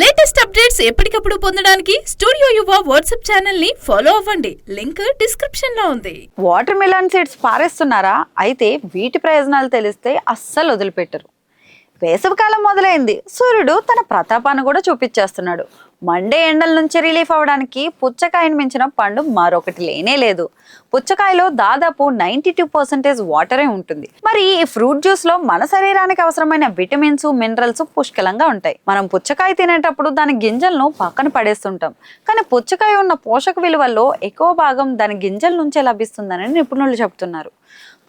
Latest updates ఎప్పటికప్పుడు పొందడానికి studio Yuva WhatsApp ఛానల్ని ఫాలో అవ్వండి. లింక్ డిస్క్రిప్షన్లో ఉంది. వాటర్ మిలన్ సీడ్స్ పారేస్తున్నారా? అయితే వీటి ప్రయోజనాలు తెలిస్తే అస్సలు వదిలిపెట్టరు. వేసవికాలం మొదలైంది. సూర్యుడు తన ప్రతాపాన్ని కూడా చూపించేస్తున్నాడు. మండే ఎండల నుంచి రిలీఫ్ అవ్వడానికి పుచ్చకాయని మించిన పండు మరొకటి లేనే లేదు. పుచ్చకాయలో దాదాపు నైంటీ టూ పర్సెంటేజ్ వాటరే ఉంటుంది. మరి ఈ ఫ్రూట్ జ్యూస్లో మన శరీరానికి అవసరమైన విటమిన్స్ మినరల్స్ పుష్కలంగా ఉంటాయి. మనం పుచ్చకాయ తినేటప్పుడు దాని గింజలను పక్కన పడేస్తుంటాం. కానీ పుచ్చకాయ ఉన్న పోషక విలువల్లో ఎక్కువ భాగం దాని గింజల నుంచే లభిస్తుందని నిపుణులు చెబుతున్నారు.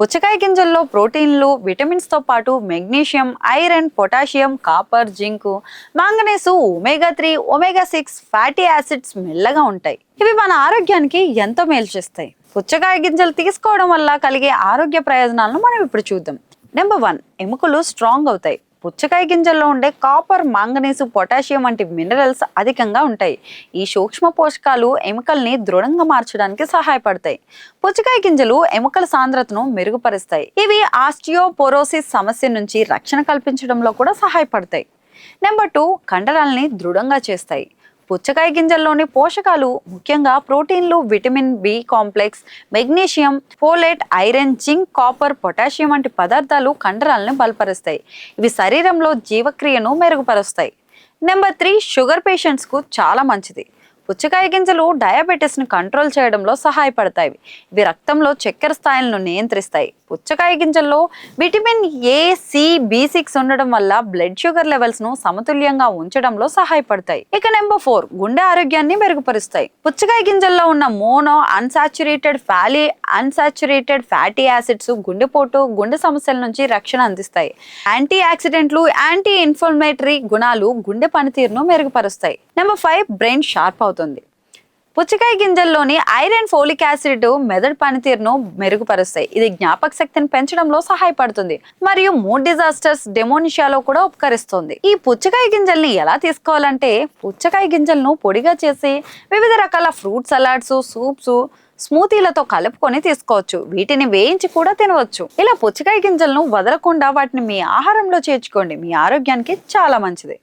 పుచ్చకాయ గింజల్లో ప్రోటీన్లు విటమిన్స్తో పాటు magnesium iron potassium copper zinc manganese omega three omega six fatty acids మెల్లగా ఉంటాయి. ఇవి మన ఆరోగ్యానికి ఎంతో మేలు చేస్తాయి. పుచ్చకాయ గింజలు తీసుకోవడం వల్ల కలిగే ఆరోగ్య ప్రయోజనాలను మనం ఇప్పుడు చూద్దాం. నెంబర్ వన్ ఎముకలు స్ట్రాంగ్ అవుతాయి. పుచ్చకాయ గింజల్లో ఉండే కాపర్ మాంగనీసు పొటాషియం వంటి మినరల్స్ అధికంగా ఉంటాయి. ఈ సూక్ష్మ పోషకాలు ఎముకల్ని దృఢంగా మార్చడానికి సహాయపడతాయి. పుచ్చకాయ గింజలు ఎముకల సాంద్రతను మెరుగుపరుస్తాయి. ఇవి ఆస్టియోపోరోసిస్ సమస్య నుంచి రక్షణ కల్పించడంలో కూడా సహాయపడతాయి. నెంబర్ టూ కండరాల్ని దృఢంగా చేస్తాయి. పుచ్చకాయ గింజల్లోని పోషకాలు ముఖ్యంగా ప్రోటీన్లు vitamin B complex magnesium folate iron zinc copper potassium వంటి పదార్థాలు కండరాలను బలపరుస్తాయి. ఇవి శరీరంలో జీవక్రియను మెరుగుపరుస్తాయి. నెంబర్ త్రీ షుగర్ పేషెంట్స్కు చాలా మంచిది. పుచ్చకాయ గింజలు డయాబెటీస్ని కంట్రోల్ చేయడంలో సహాయపడతాయి. ఇవి రక్తంలో చక్కెర స్థాయిలను నియంత్రిస్తాయి. పుచ్చకాయ గింజల్లో vitamin A C B six ఉండడం వల్ల బ్లడ్ షుగర్ లెవెల్స్ను సమతుల్యంగా ఉంచడంలో సహాయపడతాయి. ఇక నెంబర్ ఫోర్ గుండె ఆరోగ్యాన్ని మెరుగుపరుస్తాయి. పుచ్చకాయ గింజల్లో ఉన్న mono unsaturated ఫ్యాలీ unsaturated fatty acids గుండెపోటు గుండె సమస్యల నుంచి రక్షణ అందిస్తాయి. యాంటీ ఆక్సిడెంట్లు యాంటీ ఇన్ఫ్లమేటరీ గుణాలు గుండె పనితీరును మెరుగుపరుస్తాయి. నెంబర్ ఫైవ్ బ్రెయిన్ షార్ప్ అవుతుంది పుచ్చకాయ గింజల్లోని ఐరన్ ఫోలిక్ యాసిడ్ మెదడు పనితీరును మెరుగుపరుస్తాయి. ఇది జ్ఞాపక శక్తిని పెంచడంలో సహాయపడుతుంది. మరియు మూడ్ డిజాస్టర్స్ డెమోనిషియాలో కూడా ఉపకరిస్తుంది. ఈ పుచ్చకాయ గింజల్ని ఎలా తీసుకోవాలంటే పుచ్చకాయ గింజలను పొడిగా చేసి వివిధ రకాల ఫ్రూట్ సలాడ్స్ సూప్స్ స్మూతీలతో కలుపుకొని తీసుకోవచ్చు. వీటిని వేయించి కూడా తినవచ్చు. ఇలా పుచ్చకాయ గింజలను వదలకుండా వాటిని మీ ఆహారంలో చేర్చుకోండి. మీ ఆరోగ్యానికి చాలా మంచిది.